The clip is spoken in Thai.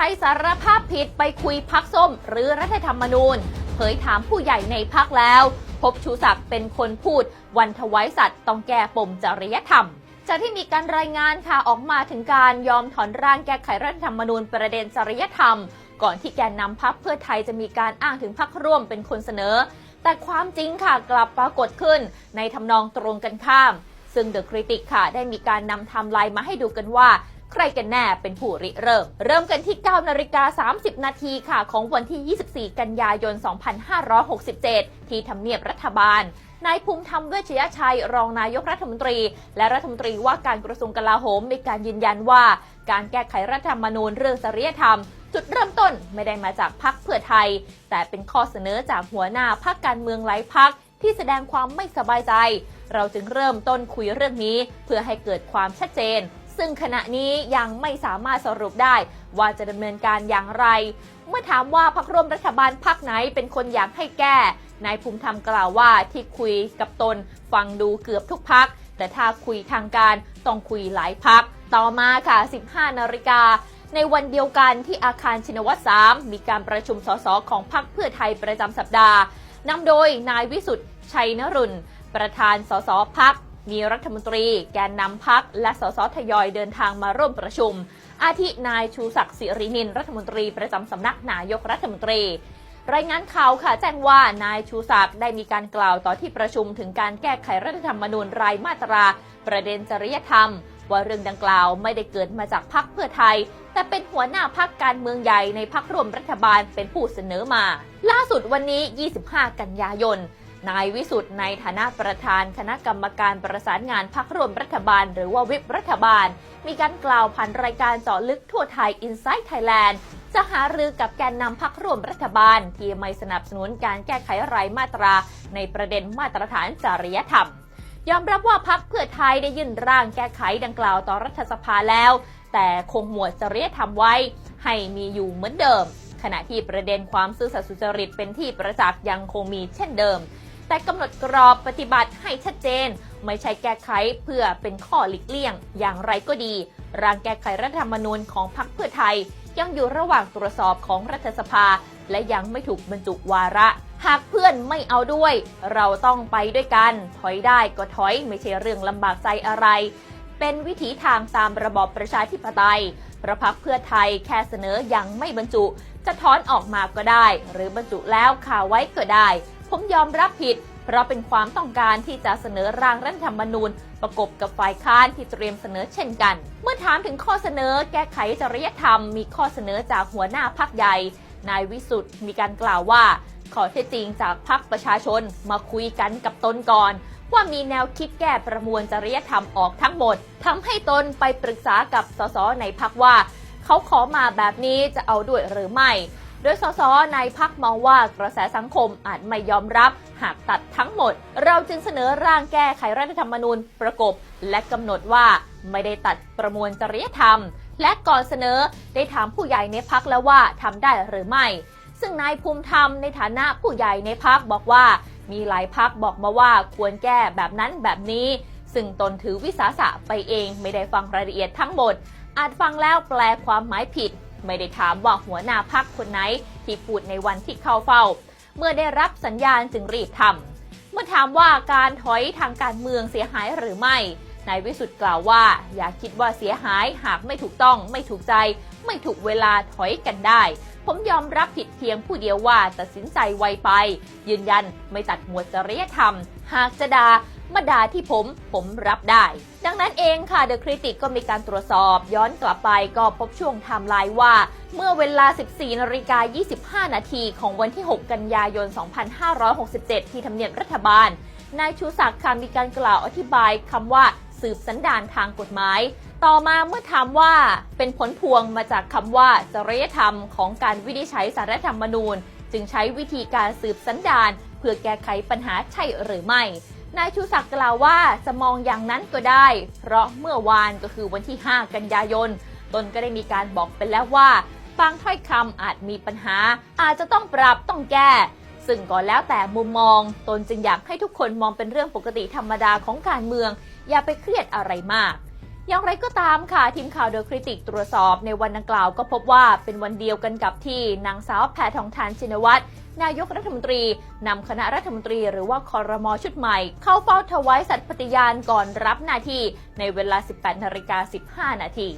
ไทยสารภาพผิดไปคุยพักส้ม หรือรัฐธรรมนูญ เผยถามผู้ใหญ่ในพักแล้ว พบชูศักดิ์เป็นคนพูด วันถวายสัตว์ต้องแก้ปมจริยธรรมจากที่มีการรายงานค่ะออกมาถึงการยอมถอนร่างแก้ไขรัฐธรรมนูญประเด็นจริยธรรม ก่อนที่แกนนำพักเพื่อไทยจะมีการอ้างถึงพักร่วมเป็นคนเสนอ แต่ความจริงค่ะกลับปรากฏขึ้นในทำนองตรงกันข้าม ซึ่งเดอะคริติกค่ะได้มีการนำไทม์ไลน์มาให้ดูกันว่า ใครกันแน่เป็นผู้ริเริ่ม เริ่มกันที่ 9 นาฬิกา 30 นาทีค่ะ ของวันที่ 24 กันยายน 2567 ที่ทำเนียบรัฐบาลนายภูมิธรรมเวชยชัย รองนายกรัฐมนตรี และรัฐมนตรีว่าการกระทรวงกลาโหมมีการยืนยันว่า การแก้ไขรัฐธรรมนูญเรื่องจริยธรรม จุดเริ่มต้นไม่ได้มาจากพักเพื่อไทย แต่เป็นข้อเสนอจากหัวหน้าพักการเมืองหลายพักที่แสดงความไม่สบายใจ เราจึงเริ่มต้นคุยเรื่องนี้ เพื่อให้เกิดความชัดเจน ซึ่งขณะนี้ยังไม่สามารถสรุปได้ ว่าจะดำเนินการอย่างไร เมื่อถามว่าพักร่วมรัฐบาลพักไหนเป็นคนอยากให้แก้นายภูมิธรรมกล่าวว่าที่คุยกับตนฟังดูเกือบทุกพัก แต่ถ้าคุยทางการต้องคุยหลายพัก ต่อมาค่ะ 15 นาฬิกา ในวันเดียวกันที่อาคารชินวัตร3มีการประชุมสสของพรรคเพื่อไทยประจำสัปดาห์นำโดยนายวิสุทธ์ชัยนรุนประธานสสพัก มีรัฐมนตรี แกนนำพัก และสสทยอยเดินทางมาร่วมประชุม อาทินายชูศักดิ์สิรินิน รัฐมนตรีประจำสำนักนายกรัฐมนตรี รายงานข่าวค่ะแจ้งว่านายชูศักดิ์ได้มีการกล่าวต่อที่ประชุมถึงการแก้ไขรัฐธรรมนูญรายมาตรา ประเด็นจริยธรรม ว่าเรื่องดังกล่าวไม่ได้เกิดมาจากพรรคเพื่อไทย แต่เป็นหัวหน้าพักการเมืองใหญ่ในพักร่วมรัฐบาลเป็นผู้เสนอมา ล่าสุดวันนี้ 25 กันยายน นายวิสุทธ์ในฐานะประธานคณะกรรมการประสานงานพักร่วมรัฐบาล หรือว่าวิปรัฐบาล มีการกล่าวผ่านรายการเจาะลึกทั่วไทย Inside Thailand จะหารือกับแกนนำพักร่วมรัฐบาล ที่ไม่สนับสนุนการแก้ไขรายมาตรา ในประเด็นมาตรฐานจริยธรรม ยอมรับว่าพักเพื่อไทยได้ยื่นร่างแก้ไขดังกล่าวต่อรัฐสภาแล้ว แต่คงหมวดจริยธรรมไว้ ให้มีอยู่เหมือนเดิม ขณะที่ประเด็นความซื่อสัตย์สุจริตเป็นที่ประจักษ์ยังคงมีเช่นเดิม แต่กำหนดกรอบปฏิบัติให้ชัดเจน ไม่ใช่แก้ไขเพื่อเป็นข้อหลีกเลี่ยง อย่างไรก็ดี ร่างแก้ไขรัฐธรรมนูญของพรรคเพื่อไทย ยังอยู่ระหว่างตรวจสอบของรัฐสภา และยังไม่ถูกบรรจุวาระ หากเพื่อนไม่เอาด้วย เราต้องไปด้วยกัน ถอยได้ก็ถอยไม่ใช่เรื่องลำบากใจอะไร เป็นวิถีทางตามระบอบประชาธิปไตยพระพักเพื่อไทยแค่เสนอยังไม่บรรจุ จะถอนออกมาก็ได้ หรือบรรจุแล้วข่าวไว้ก็ได้ ผมยอมรับผิด เพราะเป็นความต้องการที่จะเสนอร่างรัฐธรรมนูญ ประกบกับฝ่ายค้านที่เตรียมเสนอเช่นกัน เมื่อถามถึงข้อเสนอแก้ไขจริยธรรมมีข้อเสนอจากหัวหน้าพักใหญ่นายวิสุทธ์มีการกล่าวว่า ขอเท็จจริงจากพักประชาชนมาคุยกันกับตนก่อน ว่ามีแนวคิดแก้ประมวลจริยธรรมออกทั้งหมดทำให้ตนไปปรึกษากับสสในพักว่า เขาขอมาแบบนี้จะเอาด้วยหรือไม่ โดยสสในพักมองว่ากระแสสังคมอาจไม่ยอมรับ หากตัดทั้งหมด เราจึงเสนอร่างแก้ไขรัฐธรรมนูญประกบ และกำหนดว่าไม่ได้ตัดประมวลจริยธรรม และก่อนเสนอได้ถามผู้ใหญ่ในพักแล้วว่าทำได้หรือไม่ ซึ่งนายภูมิธรรมในฐานะผู้ใหญ่ในพักบอกว่า มีหลายพักบอกมาว่าควรแก้แบบนั้นแบบนี้ ซึ่งตนถือวิสาสะไปเองไม่ได้ฟังรายละเอียดทั้งหมดอาจฟังแล้วแปลความหมายผิด ไม่ได้ถามว่าหัวหน้าพักคนไหนที่พูดในวันที่เข้าเฝ้า เมื่อได้รับสัญญาณจึงรีบทำเมื่อถามว่าการถอยทางการเมืองเสียหายหรือไม่นายวิสุทธ์กล่าวว่า อย่าคิดว่าเสียหายหากไม่ถูกต้อง ไม่ถูกใจ ไม่ถูกเวลาถอยกันได้ ผมยอมรับผิดเพียงผู้เดียวว่าตัดสินใจไวไป ยืนยันไม่ตัดหมวดจริยธรรม หากจะด่ามาด่าที่ผมผมรับได้ ดังนั้นเองค่ะ The Critic ก็มีการตรวจสอบ ย้อนกลับไปก็พบช่วงไทม์ไลน์ว่า เมื่อเวลา 14นาฬิกา25 นาทีของวันที่ 6 กันยายน 2567 ที่ทำเนียบรัฐบาล นายชูศักดิ์ค่ะมีการกล่าวอธิบายคำว่าสืบสันดานทางกฎหมาย ต่อมาเมื่อถามว่าเป็นผลพวงมาจากคำว่าจริยธรรมของการวินิจฉัยสารธรรมนูญ จึงใช้วิธีการสืบสันดานเพื่อแก้ไขปัญหาใช่หรือไม่ นายชูศักดิ์กล่าวว่าจะมองอย่างนั้นก็ได้ เพราะเมื่อวานก็คือวันที่ 5 กันยายน ตนก็ได้มีการบอกไปแล้วว่าบางถ้อยคำอาจมีปัญหา อาจจะต้องปรับต้องแก้ ซึ่งก็แล้วแต่มุมมอง ตนจึงอยากให้ทุกคนมองเป็นเรื่องปกติธรรมดาของการเมือง อย่าไปเครียดอะไรมากอย่างไรก็ตามค่ะ ทีมข่าวเดอะคริติกตรวจสอบในวันดังกล่าวก็พบว่าเป็นวันเดียวกันกับที่นางสาวแพทองทานชินวัตร นายกรัฐมนตรีนำคณะรัฐมนตรีหรือว่าคอรมอชุดใหม่ เข้าเฝ้าถวายสัตย์ปฏิญาณก่อนรับหน้าที่ในเวลา 18นาฬิกา15นาที